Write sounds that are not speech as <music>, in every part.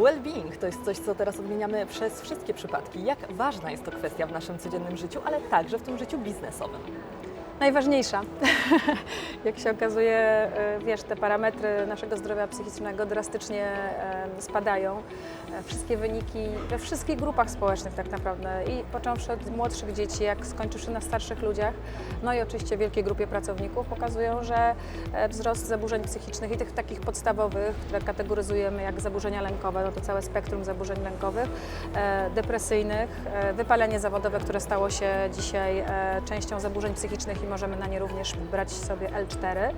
Well-being to jest coś, co teraz odmieniamy przez wszystkie przypadki. Jak ważna jest to kwestia w naszym codziennym życiu, ale także w tym życiu biznesowym? Najważniejsza. <laughs> Jak się okazuje, e, wiesz, te parametry naszego zdrowia psychicznego drastycznie spadają. E, Wszystkie wyniki we wszystkich grupach społecznych tak naprawdę i począwszy od młodszych dzieci, jak skończywszy na starszych ludziach, no i oczywiście wielkiej grupie pracowników pokazują, że e, wzrost zaburzeń psychicznych i tych takich podstawowych, które kategoryzujemy jak zaburzenia lękowe, no to całe spektrum zaburzeń lękowych, depresyjnych, wypalenie zawodowe, które stało się dzisiaj częścią zaburzeń psychicznych i możemy na nie również brać sobie L4.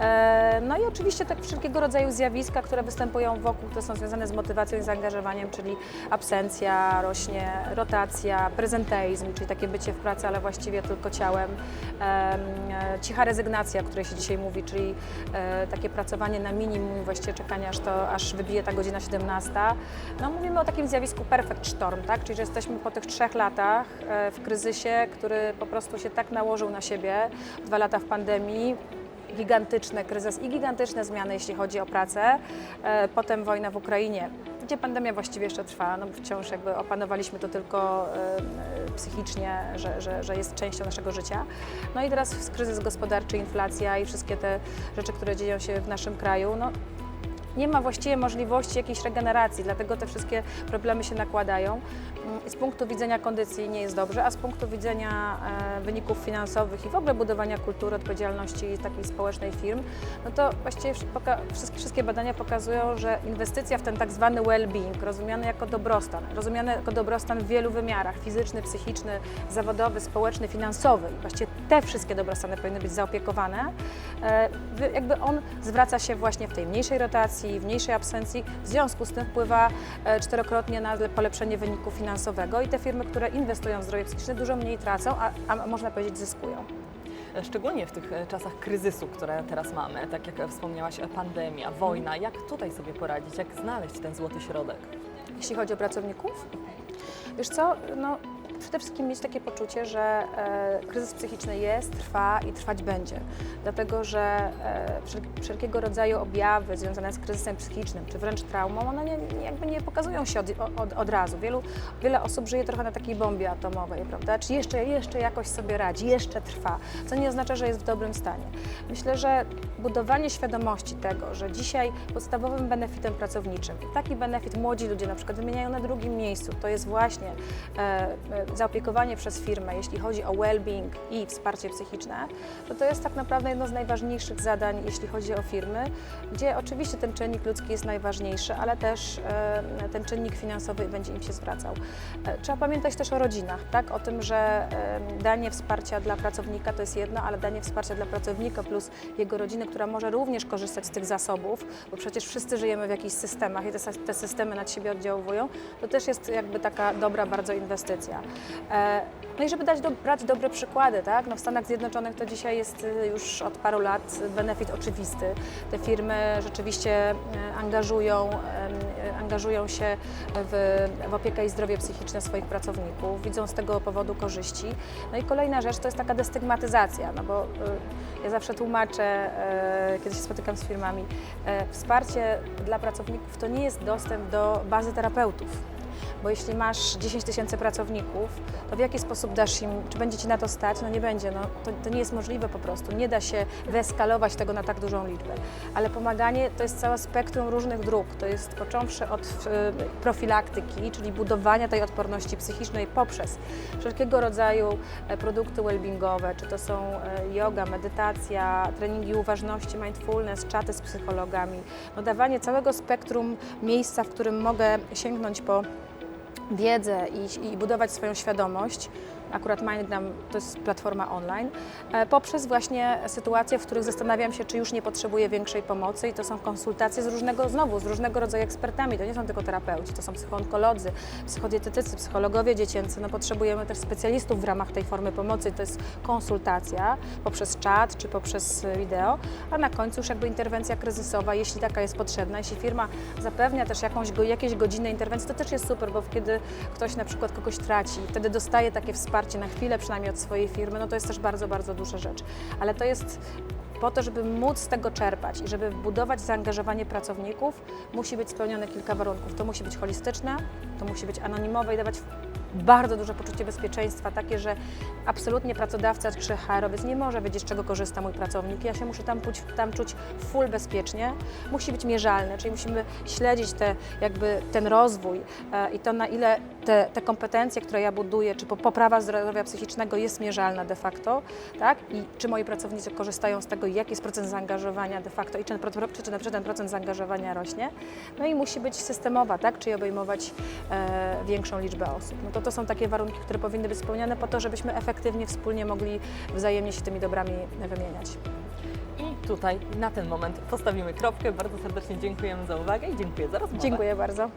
E, No i oczywiście tak wszelkiego rodzaju zjawiska, które występują wokół, które są związane z motywacją i zaangażowaniem, czyli absencja, rośnie rotacja, prezenteizm, czyli takie bycie w pracy, ale właściwie tylko ciałem, Em, e, cicha rezygnacja, o której się dzisiaj mówi, czyli e, takie pracowanie na minimum, właściwie czekanie aż to, aż wybije ta godzina 17. No mówimy o takim zjawisku perfect storm, tak? czyli że jesteśmy po tych trzech latach e, w kryzysie, który po prostu się tak nałożył na siebie, dwa lata w pandemii, gigantyczny kryzys i gigantyczne zmiany, jeśli chodzi o pracę. E, Potem wojna w Ukrainie, gdzie pandemia właściwie jeszcze trwa, no wciąż jakby opanowaliśmy to tylko e, psychicznie, że, że, że jest częścią naszego życia. No i teraz kryzys gospodarczy, inflacja i wszystkie te rzeczy, które dzieją się w naszym kraju. No, nie ma właściwie możliwości jakiejś regeneracji, dlatego te wszystkie problemy się nakładają. Mm, Z punktu widzenia kondycji nie jest dobrze, a z punktu widzenia e, wyników finansowych i w ogóle budowania kultury odpowiedzialności takiej społecznej firm, no to właściwie wszystkie, badania pokazują, że inwestycja w ten tak zwany well-being, rozumiany jako dobrostan, rozumiany jako dobrostan w wielu wymiarach, fizyczny, psychiczny, zawodowy, społeczny, finansowy, właściwie te wszystkie dobrostany powinny być zaopiekowane, e, jakby on zwraca się właśnie w tej mniejszej rotacji, w mniejszej absencji, w związku z tym wpływa e, czterokrotnie na polepszenie wyniku finansowego i te firmy, które inwestują w zdrowie psychiczne dużo mniej tracą, a, a można powiedzieć zyskują. Szczególnie w tych e, czasach kryzysu, które teraz mamy, tak jak wspomniałaś, e, pandemia, wojna. Jak tutaj sobie poradzić? Jak znaleźć ten złoty środek? Jeśli chodzi o pracowników, wiesz co, no przede wszystkim mieć takie poczucie, że e, kryzys psychiczny jest, trwa i trwać będzie. Dlatego, że e, wszel- wszelkiego rodzaju objawy związane z kryzysem psychicznym, czy wręcz traumą, one nie, jakby nie pokazują się od, od, od razu. Wielu, wiele osób żyje trochę na takiej bombie atomowej, prawda? Czy jeszcze, jeszcze jakoś sobie radzi, jeszcze trwa, co nie oznacza, że jest w dobrym stanie. Myślę, że budowanie świadomości tego, że dzisiaj podstawowym benefitem pracowniczym, i taki benefit młodzi ludzie na przykład wymieniają na drugim miejscu, to jest właśnie e, zaopiekowanie przez firmę, jeśli chodzi o well-being i wsparcie psychiczne, to to jest tak naprawdę jedno z najważniejszych zadań, jeśli chodzi o firmy, gdzie oczywiście ten czynnik ludzki jest najważniejszy, ale też e, ten czynnik finansowy będzie im się zwracał. E, Trzeba pamiętać też o rodzinach, tak? o tym, że e, danie wsparcia dla pracownika to jest jedno, ale danie wsparcia dla pracownika plus jego rodziny, która może również korzystać z tych zasobów, bo przecież wszyscy żyjemy w jakichś systemach i te, te systemy nad siebie oddziałują, to też jest jakby taka dobra bardzo inwestycja. E, No i żeby dać do, brać dobre przykłady, tak? No w Stanach Zjednoczonych to dzisiaj jest y, już od paru lat benefit oczywisty. Te firmy rzeczywiście e, angażują, e, angażują się w, w opiekę i zdrowie psychiczne swoich pracowników, widzą z tego powodu korzyści. No i kolejna rzecz to jest taka destygmatyzacja, no bo y, ja zawsze tłumaczę, e, kiedy się spotykam z firmami, e, wsparcie dla pracowników to nie jest dostęp do bazy terapeutów. Bo jeśli masz 10 tysięcy pracowników, to w jaki sposób dasz im, czy będzie Ci na to stać? No nie będzie, no, to, to nie jest możliwe po prostu. Nie da się wyeskalować tego na tak dużą liczbę. Ale pomaganie to jest całe spektrum różnych dróg. To jest począwszy od e, profilaktyki, czyli budowania tej odporności psychicznej poprzez wszelkiego rodzaju e, produkty wellbeingowe, czy to są e, yoga, medytacja, treningi uważności, mindfulness, czaty z psychologami. No dawanie całego spektrum miejsca, w którym mogę sięgnąć po wiedzę i, i budować swoją świadomość. Akurat MindNam to jest platforma online, e, poprzez właśnie sytuacje, w których zastanawiam się, czy już nie potrzebuję większej pomocy i to są konsultacje z różnego, znowu, z różnego rodzaju ekspertami. To nie są tylko terapeuci, to są psychoonkolodzy, psychodietetycy, psychologowie dziecięcy. No potrzebujemy też specjalistów w ramach tej formy pomocy. To jest konsultacja poprzez czat czy poprzez e, wideo, a na końcu już jakby interwencja kryzysowa, jeśli taka jest potrzebna. Jeśli firma zapewnia też jakąś, jakieś godziny interwencji, to też jest super, bo kiedy ktoś na przykład kogoś traci, wtedy dostaje takie wsparcie na chwilę przynajmniej od swojej firmy, no to jest też bardzo, bardzo duża rzecz. Ale to jest po to, żeby móc z tego czerpać i żeby budować zaangażowanie pracowników, musi być spełnione kilka warunków. To musi być holistyczne, to musi być anonimowe i dawać bardzo duże poczucie bezpieczeństwa, takie, że absolutnie pracodawca czy HR-owiec nie może wiedzieć, z czego korzysta mój pracownik. Ja się muszę tam, czuć, tam czuć full bezpiecznie. Musi być mierzalne, czyli musimy śledzić te, jakby ten rozwój e, i to, na ile te, te kompetencje, które ja buduję, czy po- poprawa zdrowia psychicznego jest mierzalna de facto, tak? I czy moi pracownicy korzystają z tego, jaki jest procent zaangażowania de facto i czy, czy, czy ten procent zaangażowania rośnie. No i musi być systemowa, tak? Czyli obejmować e, większą liczbę osób. No to to są takie warunki, które powinny być spełnione po to, żebyśmy efektywnie wspólnie mogli wzajemnie się tymi dobrami wymieniać. I tutaj na ten moment postawimy kropkę. Bardzo serdecznie dziękujemy za uwagę i dziękuję za rozmowę. Dziękuję bardzo.